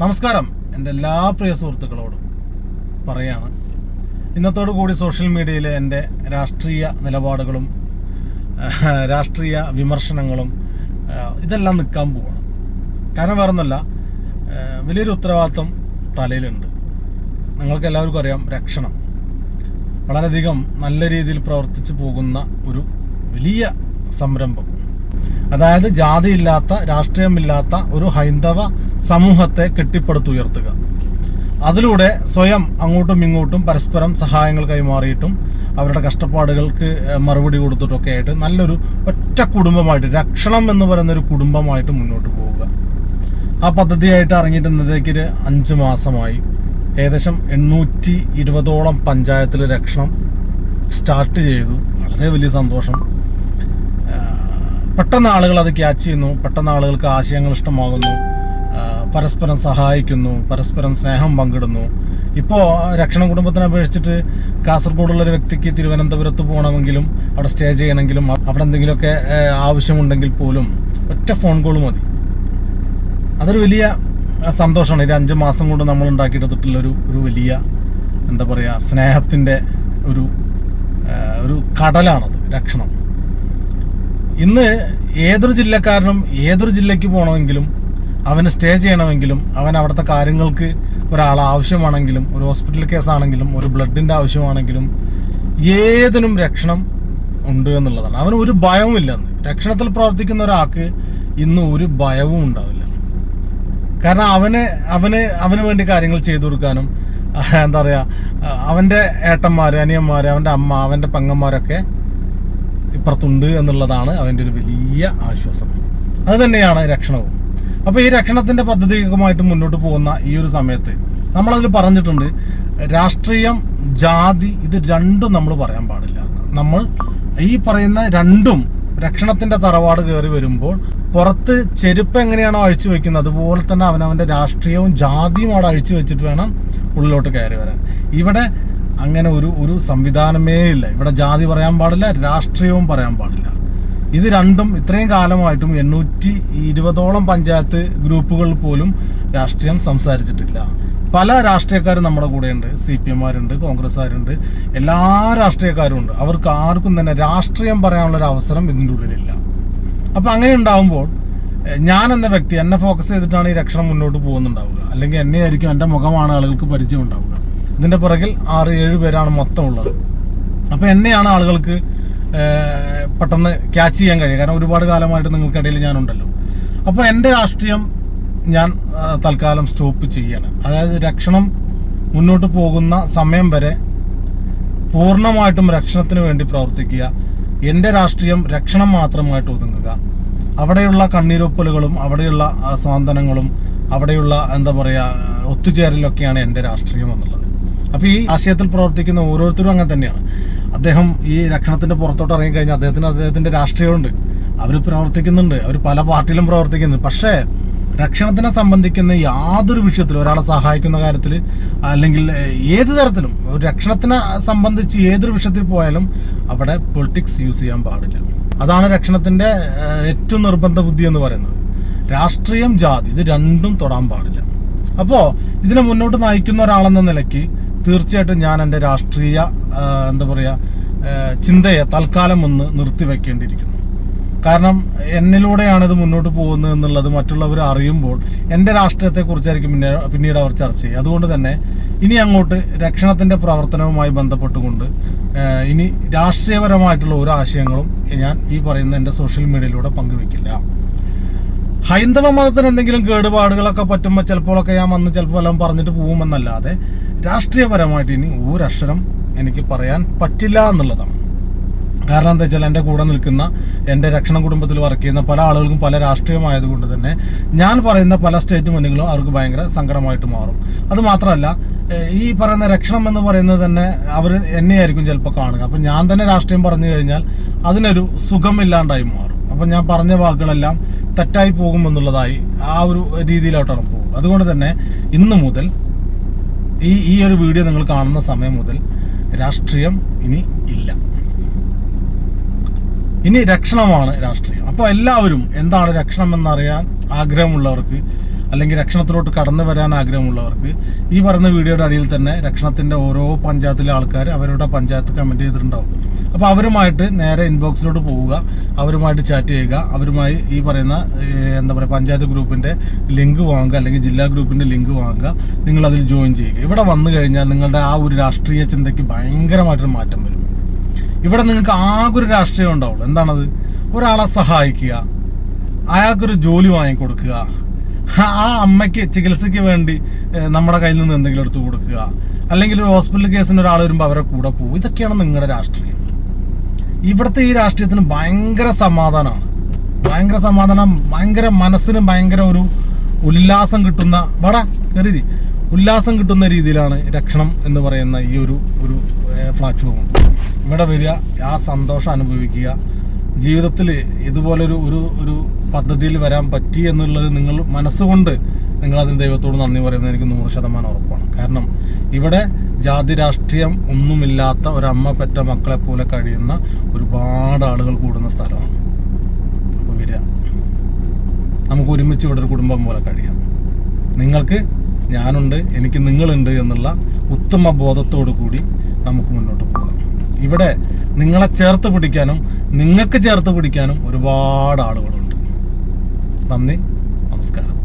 നമസ്കാരം. എന്റെ എല്ലാ പ്രിയ സുഹൃത്തുക്കളോടും പറയാണ്. ഇന്നത്തോടു കൂടി സോഷ്യൽ മീഡിയയിൽ എന്റെ രാഷ്ട്രീയ നിലപാടുകളും രാഷ്ട്രീയ വിമർശനങ്ങളും ഇതെല്ലാം നിൽക്കാൻ പോവാണ്. കാരണം ആഹ്, വലിയൊരു ഉത്തരവാദിത്വം തലയിലുണ്ട്. നിങ്ങൾക്ക് എല്ലാവർക്കും അറിയാം രക്ഷണം. വളരെയധികം നല്ല രീതിയിൽ പ്രവർത്തിച്ചു പോകുന്ന ഒരു വലിയ സംരംഭം. അതായത് ജാതിയില്ലാത്ത രാഷ്ട്രീയമില്ലാത്ത ഒരു ഹൈന്ദവ സമൂഹത്തെ കെട്ടിപ്പടുത്തുയർത്തുക. അതിലൂടെ സ്വയം അങ്ങോട്ടും ഇങ്ങോട്ടും പരസ്പരം സഹായങ്ങൾ കൈമാറിയിട്ടും അവരുടെ കഷ്ടപ്പാടുകൾക്ക് മറുപടി കൊടുത്തിട്ടൊക്കെ ആയിട്ട് നല്ലൊരു ഒറ്റ കുടുംബമായിട്ട് രക്ഷണം എന്ന് പറയുന്ന ഒരു കുടുംബമായിട്ട് മുന്നോട്ട് പോവുക. ആ പദ്ധതിയായിട്ട് ഇറങ്ങിയിട്ട് ഇന്നത്തേക്ക് ഒരു അഞ്ച് മാസമായി. ഏകദേശം എണ്ണൂറ്റി ഇരുപതോളം പഞ്ചായത്തിൽ രക്ഷണം സ്റ്റാർട്ട് ചെയ്തു. വളരെ വലിയ സന്തോഷം. പെട്ടെന്ന് ആളുകൾ അത് ക്യാച്ച് ചെയ്യുന്നു. പെട്ടെന്ന് ആളുകൾക്ക് ആശയങ്ങൾ ഇഷ്ടമാകുന്നു. പരസ്പരം സഹായിക്കുന്നു പരസ്പരം സ്നേഹം പങ്കിടുന്നു. ഇപ്പോൾ രക്ഷണ കുടുംബത്തിനെ അപേക്ഷിച്ചിട്ട് കാസർഗോഡുള്ള ഒരു വ്യക്തിക്ക് തിരുവനന്തപുരത്ത് പോകണമെങ്കിലും അവിടെ സ്റ്റേ ചെയ്യണമെങ്കിലും അവിടെ എന്തെങ്കിലുമൊക്കെ ആവശ്യമുണ്ടെങ്കിൽ പോലും ഒറ്റ ഫോൺ കോൾ മതി. അതൊരു വലിയ സന്തോഷമാണ്. ഒരു അഞ്ച് മാസം കൊണ്ട് നമ്മൾ ഉണ്ടാക്കിയെടുത്തിട്ടുള്ള ഒരു ഒരു വലിയ എന്താ പറയുക സ്നേഹത്തിന്റെ ഒരു ഒരു കടലാണത് രക്ഷണം. ഇന്ന് ഏതൊരു ജില്ലക്കാരനും ഏതൊരു ജില്ലയ്ക്ക് പോകണമെങ്കിലും അവന് സ്റ്റേ ചെയ്യണമെങ്കിലും അവൻ അവിടുത്തെ കാര്യങ്ങൾക്ക് ഒരാൾ ആവശ്യമാണെങ്കിലും ഒരു ഹോസ്പിറ്റൽ കേസാണെങ്കിലും ഒരു ബ്ലഡിന്റെ ആവശ്യമാണെങ്കിലും ഏതിനും രക്ഷണം ഉണ്ട് എന്നുള്ളതാണ്. അവന് ഒരു ഭയവും ഇല്ലെന്ന് രക്ഷണത്തിൽ പ്രവർത്തിക്കുന്ന ഒരാൾക്ക് ഇന്ന് ഒരു ഭയവും ഉണ്ടാവില്ല. കാരണം അവന് അവന് അവന് വേണ്ടി കാര്യങ്ങൾ ചെയ്തു കൊടുക്കാനും എന്താ പറയുക അവന്റെ ഏട്ടന്മാർ അനിയന്മാർ അവന്റെ അമ്മ അവന്റെ പെങ്ങന്മാരൊക്കെ ഇപ്പുറത്തുണ്ട് എന്നുള്ളതാണ് അവന്റെ ഒരു വലിയ ആശ്വാസം. അത് തന്നെയാണ് രക്ഷണവും. അപ്പോൾ ഈ രക്ഷണത്തിന്റെ പദ്ധതികളുമായിട്ട് മുന്നോട്ട് പോകുന്ന ഈ ഒരു സമയത്ത് നമ്മളതിൽ പറഞ്ഞിട്ടുണ്ട് രാഷ്ട്രീയം ജാതി ഇത് രണ്ടും നമ്മൾ പറയാൻ പാടില്ല. നമ്മൾ ഈ പറയുന്ന രണ്ടും രക്ഷണത്തിന്റെ തറവാട് കയറി വരുമ്പോൾ പുറത്ത് ചെരുപ്പ് എങ്ങനെയാണോ അഴിച്ചു വെക്കുന്നത് അതുപോലെ തന്നെ അവനവന്റെ രാഷ്ട്രീയവും ജാതിയും അവിടെ അഴിച്ചു വെച്ചിട്ട് വേണം ഉള്ളിലോട്ട് കയറി വരാൻ. ഇവിടെ അങ്ങനെ ഒരു ഒരു സംവിധാനമേ ഇല്ല. ഇവിടെ ജാതി പറയാൻ പാടില്ല രാഷ്ട്രീയവും പറയാൻ പാടില്ല. ഇത് രണ്ടും ഇത്രയും കാലമായിട്ടും എണ്ണൂറ്റി ഇരുപതോളം പഞ്ചായത്ത് ഗ്രൂപ്പുകൾ പോലും രാഷ്ട്രീയം സംസാരിച്ചിട്ടില്ല. പല രാഷ്ട്രീയക്കാരും നമ്മുടെ കൂടെയുണ്ട്. സി പി എമ്മാരുണ്ട് കോൺഗ്രസ്സുകാരുണ്ട്. എല്ലാ രാഷ്ട്രീയക്കാരും ഉണ്ട്. അവർക്ക് ആർക്കും തന്നെ രാഷ്ട്രീയം പറയാനുള്ള ഒരു അവസരം ഇതിന്റെ ഉള്ളിലില്ല. അപ്പം അങ്ങനെ ഉണ്ടാകുമ്പോൾ ഞാൻ എന്ന വ്യക്തി എന്നെ ഫോക്കസ് ചെയ്തിട്ടാണ് ഈ രക്ഷണം മുന്നോട്ട് പോകുന്നുണ്ടാവുക. അല്ലെങ്കിൽ എന്നെ ആയിരിക്കും എന്റെ മുഖമാണ് ആളുകൾക്ക് പരിചയം ഉണ്ടാവുക. ഇതിന്റെ പുറകിൽ ആറ് ഏഴ് പേരാണ് മൊത്തം ഉള്ളത്. അപ്പോൾ എന്നെയാണ് ആളുകൾക്ക് പെട്ടെന്ന് ക്യാച്ച് ചെയ്യാൻ കഴിയും. കാരണം ഒരുപാട് കാലമായിട്ട് നിങ്ങൾക്കിടയിൽ ഞാനുണ്ടല്ലോ. അപ്പോൾ എന്റെ രാഷ്ട്രീയം ഞാൻ തൽക്കാലം സ്റ്റോപ്പ് ചെയ്യാണ്. അതായത് രക്ഷണം മുന്നോട്ട് പോകുന്ന സമയം വരെ പൂർണമായിട്ടും രക്ഷണത്തിന് വേണ്ടി പ്രവർത്തിക്കുക. എന്റെ രാഷ്ട്രീയം രക്ഷണം മാത്രമായിട്ട് ഒതുങ്ങുക. അവിടെയുള്ള കണ്ണീരൊപ്പലുകളും അവിടെയുള്ള സ്വാന്തനങ്ങളും അവിടെയുള്ള എന്താ പറയുക ഒത്തുചേരലൊക്കെയാണ് എന്റെ രാഷ്ട്രീയം എന്നുള്ളത്. അപ്പോൾ ഈ ആശയത്തിൽ പ്രവർത്തിക്കുന്ന ഓരോരുത്തരും അങ്ങനെ തന്നെയാണ്. അദ്ദേഹം ഈ രക്ഷണത്തിന്റെ പുറത്തോട്ട് ഇറങ്ങിക്കഴിഞ്ഞാൽ അദ്ദേഹത്തിന് അദ്ദേഹത്തിന്റെ രാഷ്ട്രീയമുണ്ട്. അവർ പ്രവർത്തിക്കുന്നുണ്ട്. അവർ പല പാർട്ടിയിലും പ്രവർത്തിക്കുന്നുണ്ട് പക്ഷേ രക്ഷണത്തിനെ സംബന്ധിക്കുന്ന യാതൊരു വിഷയത്തിലും ഒരാളെ സഹായിക്കുന്ന കാര്യത്തിൽ അല്ലെങ്കിൽ ഏത് തരത്തിലും ഒരു രക്ഷണത്തിനെ സംബന്ധിച്ച് ഏതൊരു വിഷയത്തിൽ പോയാലും അവിടെ പൊളിറ്റിക്സ് യൂസ് ചെയ്യാൻ പാടില്ല. അതാണ് രക്ഷണത്തിന്റെ ഏറ്റവും നിർബന്ധ ബുദ്ധി എന്ന് പറയുന്നത്. രാഷ്ട്രീയം ജാതി ഇത് രണ്ടും തൊടാൻ പാടില്ല. അപ്പോൾ ഇതിനെ മുന്നോട്ട് നയിക്കുന്ന ഒരാളെന്ന നിലയ്ക്ക് തീർച്ചയായിട്ടും ഞാൻ എന്റെ രാഷ്ട്രീയ എന്താ പറയുക ചിന്തയെ തൽക്കാലം ഒന്ന് നിർത്തിവെക്കേണ്ടിയിരിക്കുന്നു. കാരണം എന്നിലൂടെയാണ് ഇത് മുന്നോട്ട് പോകുന്നത് എന്നുള്ളത് മറ്റുള്ളവർ അറിയുമ്പോൾ എന്റെ രാഷ്ട്രീയത്തെക്കുറിച്ചായിരിക്കും പിന്നെ പിന്നീട് അവർ ചർച്ച ചെയ്യുക അതുകൊണ്ട് തന്നെ ഇനി അങ്ങോട്ട് രക്ഷണത്തിന്റെ പ്രവർത്തനവുമായി ബന്ധപ്പെട്ടുകൊണ്ട് ഇനി രാഷ്ട്രീയപരമായിട്ടുള്ള ഒരു ആശയങ്ങളും ഞാൻ ഈ പറയുന്ന എന്റെ സോഷ്യൽ മീഡിയയിലൂടെ പങ്കുവെക്കില്ല ഹൈന്ദവ മതത്തിന് എന്തെങ്കിലും കേടുപാടുകളൊക്കെ പറ്റുമ്പോൾ ചിലപ്പോഴൊക്കെ ഞാൻ വന്ന് ചിലപ്പോൾ എല്ലാം പറഞ്ഞിട്ട് പോകുമെന്നല്ലാതെ രാഷ്ട്രീയപരമായിട്ട് ഇനി ഒരക്ഷരം എനിക്ക് പറയാൻ പറ്റില്ല എന്നുള്ളതാണ്. കാരണം എന്താ വെച്ചാൽ എന്റെ കൂടെ നിൽക്കുന്ന എന്റെ രക്ഷണ കുടുംബത്തിൽ വർക്ക് ചെയ്യുന്ന പല ആളുകൾക്കും പല രാഷ്ട്രീയമായതുകൊണ്ട് തന്നെ ഞാൻ പറയുന്ന പല സ്റ്റേറ്റ്മെന്റുകളും അവർക്ക് ഭയങ്കര സങ്കടമായിട്ട് മാറും. അത് മാത്രമല്ല ഈ പറയുന്ന രക്ഷണം എന്ന് പറയുന്നത് തന്നെ അവർ എന്നെയായിരിക്കും ചിലപ്പോൾ കാണുക. അപ്പം ഞാൻ തന്നെ രാഷ്ട്രീയം പറഞ്ഞു കഴിഞ്ഞാൽ അതിനൊരു സുഖമില്ലാണ്ടായി മാറും. അപ്പം ഞാൻ പറഞ്ഞ വാക്കുകളെല്ലാം തെറ്റായി പോകുമെന്നുള്ളതായി ആ ഒരു രീതിയിലോട്ടാണ് പോകും അതുകൊണ്ട് തന്നെ ഇന്ന് മുതൽ ഈ ഈ ഒരു വീഡിയോ നിങ്ങൾ കാണുന്ന സമയം മുതൽ രാഷ്ട്രീയം ഇനി ഇല്ല. ഇനി രക്ഷണമാണ് രാഷ്ട്രീയം. അപ്പോൾ എല്ലാവരും എന്താണ് രക്ഷണം എന്നറിയാൻ ആഗ്രഹമുള്ളവർക്ക് അല്ലെങ്കിൽ രക്ഷണത്തിലോട്ട് കടന്നു വരാൻ ആഗ്രഹമുള്ളവർക്ക് ഈ പറയുന്ന വീഡിയോയുടെ അടിയിൽ തന്നെ രക്ഷണത്തിന്റെ ഓരോ പഞ്ചായത്തിലെ ആൾക്കാർ അവരുടെ പഞ്ചായത്ത് കമന്റ് ചെയ്തിട്ടുണ്ടാവും. അപ്പോൾ അവരുമായിട്ട് നേരെ ഇൻബോക്സിലോട്ട് പോവുക അവരുമായിട്ട് ചാറ്റ് ചെയ്യുക അവരുമായി ഈ പറയുന്ന എന്താ പറയുക പഞ്ചായത്ത് ഗ്രൂപ്പിന്റെ ലിങ്ക് വാങ്ങുക അല്ലെങ്കിൽ ജില്ലാ ഗ്രൂപ്പിന്റെ ലിങ്ക് വാങ്ങുക നിങ്ങൾ അതിൽ ജോയിൻ ചെയ്യുക. ഇവിടെ വന്നു കഴിഞ്ഞാൽ നിങ്ങളുടെ ആ ഒരു രാഷ്ട്രീയ ചിന്തയ്ക്ക് ഭയങ്കരമായിട്ടൊരു മാറ്റം വരും. ഇവിടെ നിങ്ങൾക്ക് ആകെ ഒരു രാഷ്ട്രീയം ഉണ്ടാവുള്ളൂ. എന്താണത്? ഒരാളെ സഹായിക്കുക അയാൾക്കൊരു ജോലി വാങ്ങിക്കൊടുക്കുക ആ അമ്മയ്ക്ക് ചികിത്സയ്ക്ക് വേണ്ടി നമ്മുടെ കയ്യിൽ നിന്ന് എന്തെങ്കിലും എടുത്തു കൊടുക്കുക. അല്ലെങ്കിൽ ഒരു ഹോസ്പിറ്റൽ കേസിന് ഒരാൾ വരുമ്പോൾ അവരെ കൂടെ പോകും ഇതൊക്കെയാണ് നിങ്ങളുടെ രാഷ്ട്രീയം. ഇവിടുത്തെ ഈ രാഷ്ട്രീയത്തിന് ഭയങ്കര സമാധാനമാണ്. ഭയങ്കര സമാധാനം ഭയങ്കര മനസ്സിന് ഭയങ്കര ഒരു ഉല്ലാസം കിട്ടുന്ന വടാ കയറി ഉല്ലാസം കിട്ടുന്ന രീതിയിലാണ് രക്ഷണം എന്ന് പറയുന്ന ഈ ഒരു ഒരു പ്ലാറ്റ്ഫോം ഇവിടെ വരിക ആ സന്തോഷം അനുഭവിക്കുക. ജീവിതത്തിൽ ഇതുപോലൊരു ഒരു ഒരു പദ്ധതിയിൽ വരാൻ പറ്റി എന്നുള്ളത് നിങ്ങൾ മനസ്സുകൊണ്ട് നിങ്ങൾ അതിന് ദൈവത്തോട് നന്ദി പറയുന്നത് എനിക്ക് നൂറ് ശതമാനം ഉറപ്പാണ്. കാരണം ഇവിടെ ജാതി രാഷ്ട്രീയം ഒന്നുമില്ലാത്ത ഒരമ്മ പെറ്റ മക്കളെ പോലെ കഴിയുന്ന ഒരുപാട് ആളുകൾ കൂടുന്ന സ്ഥലമാണ്. അപ്പോൾ വരിക. നമുക്ക് ഒരുമിച്ച് ഇവിടെ ഒരു കുടുംബം പോലെ കഴിയാം. നിങ്ങൾക്ക് ഞാനുണ്ട് എനിക്ക് നിങ്ങളുണ്ട് എന്നുള്ള ഉത്തമ ബോധത്തോടു കൂടി നമുക്ക് മുന്നോട്ട് പോകാം. ഇവിടെ നിങ്ങളെ ചേർത്ത് പിടിക്കാനും നിങ്ങൾക്ക് ചേർത്ത് പിടിക്കാനും ഒരുപാട് ആളുകളുണ്ട്. നന്ദി നമസ്കാരം.